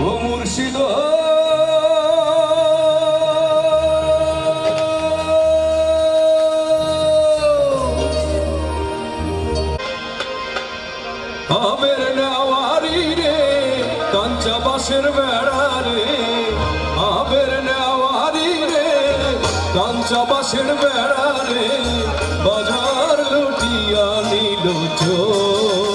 ও আমের নেওয়ারি রে বেড়া রে। আমের রে, কাঞ্চা বেড়া রে। বাজার লুটিয়া নিল চোর।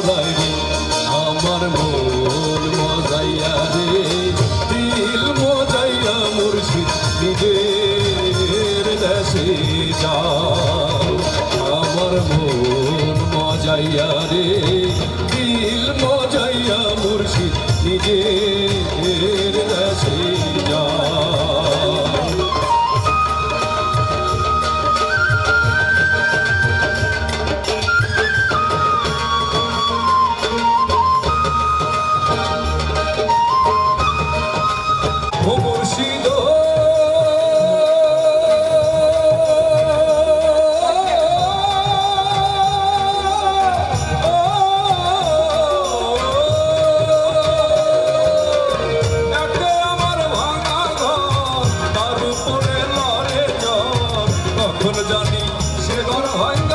আমার মন মজাইয়া Oh,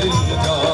Krishna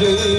day.